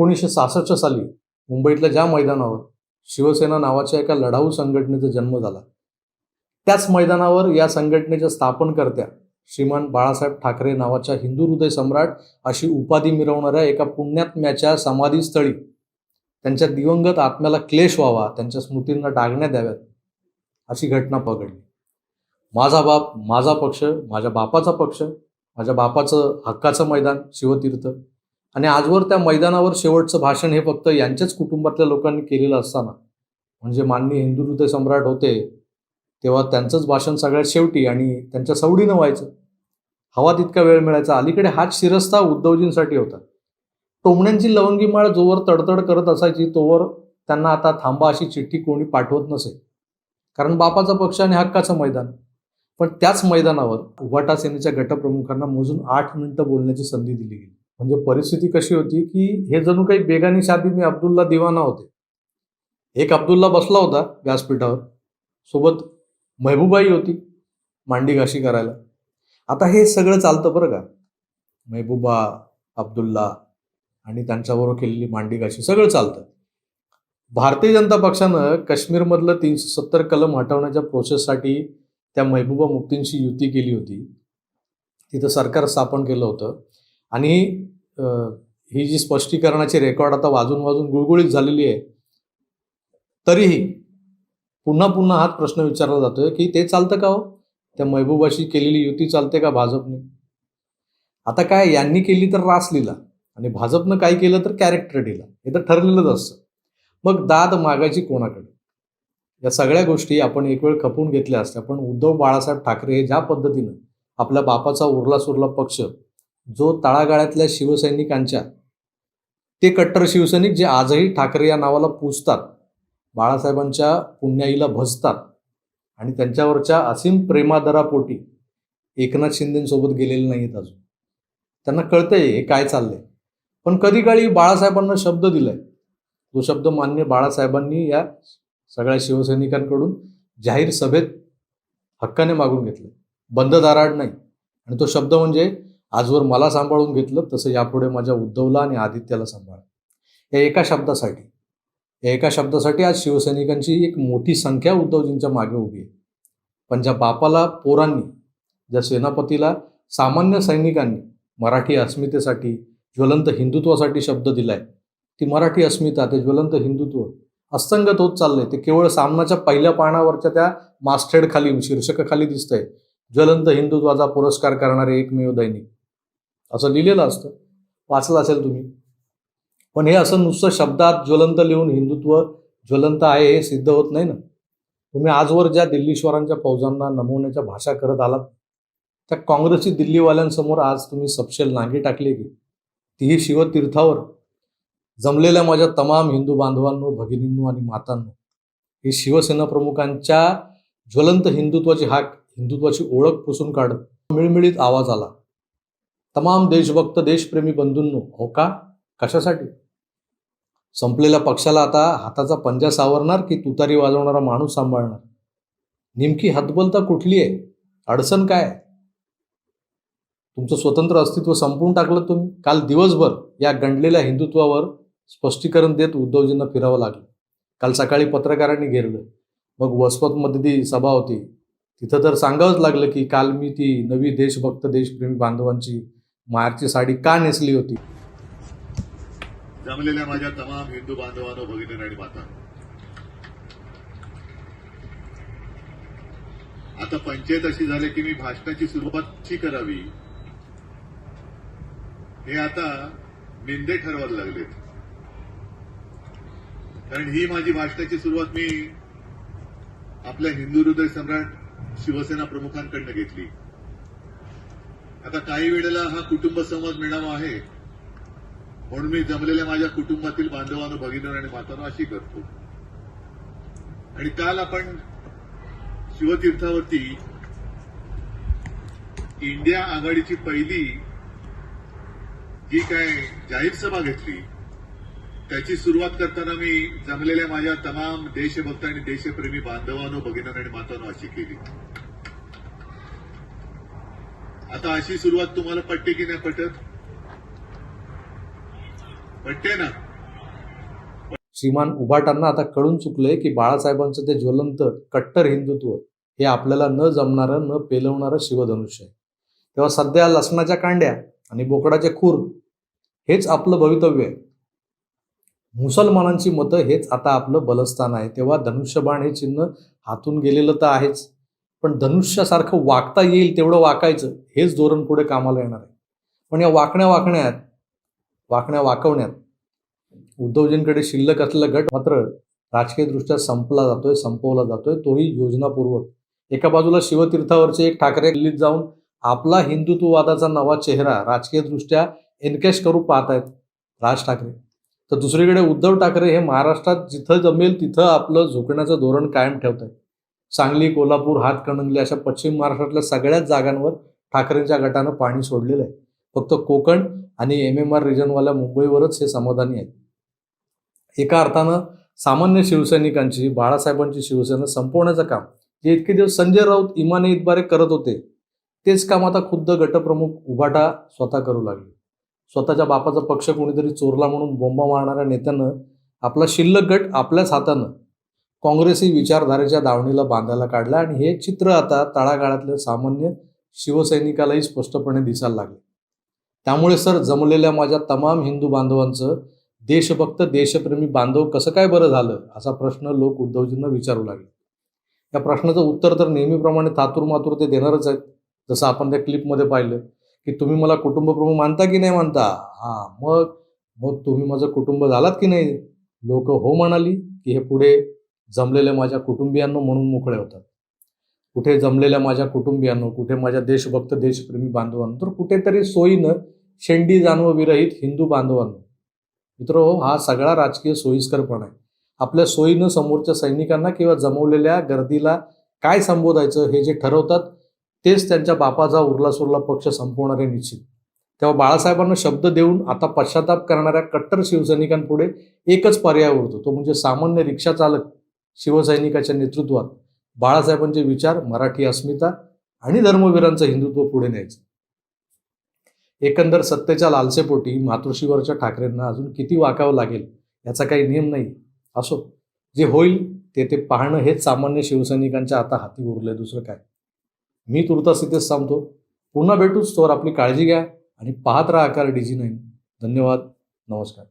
एकोणीसशे सहासष्ट साली मुंबईतल्या ज्या मैदानावर शिवसेना नावाच्या एका लढाऊ संघटनेचा जन्म झाला त्याच मैदानावर या संघटनेच्या स्थापनकर्त्या श्रीमान बाळासाहेब ठाकरे नावाच्या हिंदू हृदय सम्राट अशी उपाधी मिरवणाऱ्या एका पुण्यात्म्याच्या समाधीस्थळी त्यांच्या दिवंगत आत्म्याला क्लेश व्हावा त्यांच्या स्मृतींना डागण्या द्याव्यात अशी घटना पकडली. माझा बाप माझा पक्ष माझ्या बापाचा पक्ष माझ्या बापाचं हक्काचं मैदान शिवतीर्थ आणि आजवर त्या मैदानावर शेवटचं भाषण हे फक्त यांच्याच कुटुंबातल्या लोकांनी केलेलं असताना. म्हणजे माननीय हिंदू हृदय सम्राट होते तेव्हा त्यांचंच भाषण सगळ्यात शेवटी आणि त्यांच्या सवडीनं व्हायचं. हवा तितका वेळ मिळायचा. अलीकडे हाच शिरस्ता उद्धवजींसाठी होता. टोमण्यांची लवंगी माळ जोवर तडतड करत असायची तोवर त्यांना आता थांबा अशी चिठ्ठी कोणी पाठवत नसे. कारण बापाचा पक्ष आणि हक्काचं मैदान. पण त्याच मैदानावर उभाटा सेनेच्या गटप्रमुखांना मोजून आठ मिनिटं बोलण्याची संधी दिली गेली. म्हणजे परिस्थिती कशी होती की हे जणू काही बेगानी शादी मी अब्दुल्ला दिवाना होते. एक अब्दुल्ला बसला होता व्यासपीठावर. सोबत महबूबाई होती मांडी घाशी करायला. आता हे सगळं चालतं बरं का? महबूबा अब्दुल्ला आणि त्यांच्याबरोबर केलेली मांडी घाशी सगळं चालतं. भारतीय जनता पक्षानं काश्मीरमधलं तीनशे सत्तर कलम हटवण्याच्या प्रोसेससाठी त्या महबूबा मुफ्तींशी युती केली होती. तिथं सरकार स्थापन केलं होतं. आणि ही जी स्पष्टीकरणाची रेकॉर्ड आता वाजून वाजून गुळगुळीत झालेली आहे तरीही पुन्हा पुन्हा हाच प्रश्न विचारला जातोय की ते चालतं का हो? त्या महबूबाशी केलेली युती चालते का भाजपने? आता काय यांनी केली तर रास लिहिला आणि भाजपनं काय केलं तर कॅरेक्टर दिला हे तर ठरलेलंच असतं. मग दाद मागायची कोणाकडे? या सगळ्या गोष्टी आपण एक वेळ खपून घेतल्या असत्या पण उद्धव बाळासाहेब ठाकरे हे ज्या पद्धतीनं आपल्या बापाचा उरला सुरला पक्ष जो तळागाळातल्या शिवसैनिकांच्या ते कट्टर शिवसैनिक जे आजही ठाकरे या नावाला पूजतात बाळासाहेबांच्या पुण्याईला भजतात आणि त्यांच्यावरच्या असीम प्रेमादरापोटी एकनाथ शिंदेसोबत गेलेले नाहीत अजून. त्यांना कळतंय हे काय चाललंय. पण कधी काळी बाळासाहेबांना शब्द दिलाय. तो शब्द मान्य बाळासाहेबांनी या सगळ्या शिवसैनिकांकडून जाहीर सभेत हक्काने मागून घेतलं बंद दाराड नाही. आणि तो शब्द म्हणजे आजवर मला सांभाळून घेतलं तसं यापुढे माझ्या उद्धवला आणि आदित्याला सांभाळ. या एका शब्दासाठी. या एका शब्दासाठी आज शिवसैनिकांची एक मोठी संख्या उद्धवजींच्या मागे उभी आहे. पण ज्या बापाला पोरांनी ज्या सेनापतीला सामान्य सैनिकांनी मराठी अस्मितेसाठी ज्वलंत हिंदुत्वासाठी शब्द दिलाय ती मराठी अस्मिता ते ज्वलंत हिंदुत्व अस्तंगत होत चाललंय. ते केवळ सामनाच्या पहिल्या पानावरच्या त्या मास्टेड खाली शीर्षकाखाली दिसतंय. ज्वलंत हिंदुत्वाचा पुरस्कार करणारे एकमेव दैनिक. असं लिहिलेलं असतं. वाचलं असेल तुम्ही. पण हे असं नुसतं शब्दात ज्वलंत लिहून हिंदुत्व ज्वलंत आहे हे सिद्ध होत नाही ना. तुम्ही आजवर ज्या दिल्लीश्वरांच्या फौजांना नमवण्याच्या भाषा करत आलात त्या काँग्रेसची दिल्लीवाल्यांसमोर आज तुम्ही सपशेल नांगी टाकली की तीही शिवतीर्थावर. जमलेल्या माझ्या तमाम हिंदू बांधवांनो भगिनींनो आणि मातांनो ही शिवसेना प्रमुखांच्या ज्वलंत हिंदुत्वाची हाक हिंदुत्वाची ओळख पुसून काढत मिळमिळीत आवाज आला. तमाम देशभक्त देशप्रेमी बंधूंनो हो का? कशासाठी? संपलेल्या पक्षाला आता हाताचा पंजा सावरणार की तुतारी वाजवणारा माणूस सांभाळणार? नेमकी हतबलता कुठली आहे? अडचण काय आहे? तुमचं स्वतंत्र अस्तित्व संपवून टाकलं तुम्ही. काल दिवसभर या गंडलेल्या हिंदुत्वावर स्पष्टीकरण देत उद्धवजींना फिरावं लागलं. काल सकाळी पत्रकारांनी घेरलं. मग वसमतमध्ये ती सभा होती. तिथं तर सांगावंच लागलं की काल मी ती नवी देशभक्त देशप्रेमी बांधवांची मारची साडी का नेसली होती? जमलेल्या माझ्या तमाम हिंदू बांधवांनो भगिनी आणि माता. आता पंचायत अशी झाली की मी भाषणाची सुरुवात कशी करावी? हे आता निंदे ठरवायला लागलेत. कारण ही माझी भाषणाची सुरुवात मी आपल्या हिंदू हृदय सम्राट शिवसेना प्रमुखांकडनं घेतली. आता काही वेळेला हा कुटुंब संवाद मेळावा आहे. म्हणून मी जमलेल्या माझ्या कुटुंबातील बांधवांनो भगिनींनो आणि मातांनो अशी करतो. आणि काल आपण शिवतीर्थावरती इंडिया आघाडीची पहिली जी काय जाहीर सभा घेतली त्याची सुरुवात करताना मी जमलेल्या माझ्या तमाम देशभक्त आणि देशप्रेमी बांधवांनो भगिनींनो आणि मातांनो अशी केली. आता अशी सुरुवात तुम्हाला पटते की नाही पटत? पटते ना? श्रीमान उभाटांना आता कळून चुकलंय की बाळासाहेबांचं ते ज्वलंत कट्टर हिंदुत्व हे आपल्याला न जमणारं न पेलवणारं शिवधनुष्य आहे. तेव्हा सध्या लसणाच्या कांड्या आणि बोकडाचे खूर हेच आपलं भवितव्य आहे. मुसलमानांची मतं हेच आता आपलं बलस्थान आहे. तेव्हा धनुष्यबाण हे चिन्ह हातून गेलेलं तर आहेच. पण धनुष्यासारखं वागता येईल तेवढं वाकायचं हेच धोरण पुढे कामाला येणार आहे. पण या वाकण्या वाकण्यात वाकण्या वाकवण्यात उद्धवजींकडे शिल्लक असलेला गट मात्र राजकीयदृष्ट्या संपला जातोय संपवला जातोय तोही योजनापूर्वक. एका बाजूला शिवतीर्थावरचे एक ठाकरे दिल्लीत जाऊन आपला हिंदुत्ववादाचा नवा चेहरा राजकीयदृष्ट्या एनकॅश करू पाहत आहेत राज ठाकरे. तर दुसरीकडे उद्धव ठाकरे हे महाराष्ट्रात जिथं जमेल तिथं आपलं झुकण्याचं धोरण कायम ठेवत आहेत सांगली कोल्हापूर हातकणंगले अशा पश्चिम महाराष्ट्रातल्या सगळ्याच जागांवर ठाकरेंच्या गटानं पाणी सोडलेलं आहे. फक्त कोकण आणि एम एम आर रिजनवाल्या मुंबईवरच हे समाधानी आहेत. एका अर्थानं सामान्य शिवसैनिकांची बाळासाहेबांची शिवसेना संपवण्याचं काम जे इतके दिवस संजय राऊत इमाने इतबारे करत होते तेच काम आता खुद्द गटप्रमुख उभाटा स्वतः करू लागले. स्वतःच्या बापाचा पक्ष कोणीतरी चोरला म्हणून बोंबा मारणाऱ्या नेत्यानं आपला शिल्लक गट आपल्याच हातानं काँग्रेसी विचारधारेच्या दावणीला बांधायला काढला आणि हे चित्र आता तळागाळातल्या सामान्य शिवसैनिकालाही स्पष्टपणे दिसायला लागले. त्यामुळे सर जमलेल्या माझ्या तमाम हिंदू बांधवांचं देशभक्त देशप्रेमी बांधव कसं काय बरं झालं असा प्रश्न लोक उद्धवजींना विचारू लागले. या प्रश्नाचं उत्तर तर नेहमीप्रमाणे तातूर मातूर ते देणारच आहेत. जसं आपण त्या क्लिपमध्ये पाहिलं की तुम्ही मला कुटुंबप्रमुख मानता की नाही मानता? हा मग? मग तुम्ही माझं कुटुंब झालात की नाही? लोक हो म्हणाली की हे पुढे जमलेल्या माझ्या कुटुंबियांनो म्हणून मोकळे होतात. कुठे जमलेल्या माझ्या कुटुंबियांनो कुठे माझ्या देशभक्त देशप्रेमी बांधवांनो तर कुठेतरी सोयीनं शेंडी जानवविरहित हिंदू बांधवांनो. मित्र हो हा सगळा राजकीय सोयीस्करपणा आहे. आपल्या सोयीनं समोरच्या सैनिकांना किंवा जमवलेल्या गर्दीला काय संबोधायचं हे जे ठरवतात तेच त्यांच्या बापाचा उरला सुरला पक्ष संपवणारे निश्चित. तेव्हा बाळासाहेबांना शब्द देऊन आता पश्चाताप करणाऱ्या कट्टर शिवसैनिकांपुढे एकच पर्याय उरतो तो म्हणजे सामान्य रिक्षा चालक शिवसैनिकाच्या नेतृत्वात बाळासाहेबांचे विचार मराठी अस्मिता आणि धर्मवीरांचं हिंदुत्व पुढे न्यायचं. एकंदर सत्तेच्या लालसेपोटी मातृशीवरच्या ठाकरेंना अजून किती वाकावं लागेल याचा काही नियम नाही. असो जे होईल ते ते पाहणं हेच सामान्य शिवसैनिकांच्या आता हाती उरलंय दुसरं काय. मी तुर्तास इथेच सांगतो पुन्हा भेटूच तोवर आपली काळजी घ्या आणि पाहत राहा आकार डीजी नाही धन्यवाद. नमस्कार.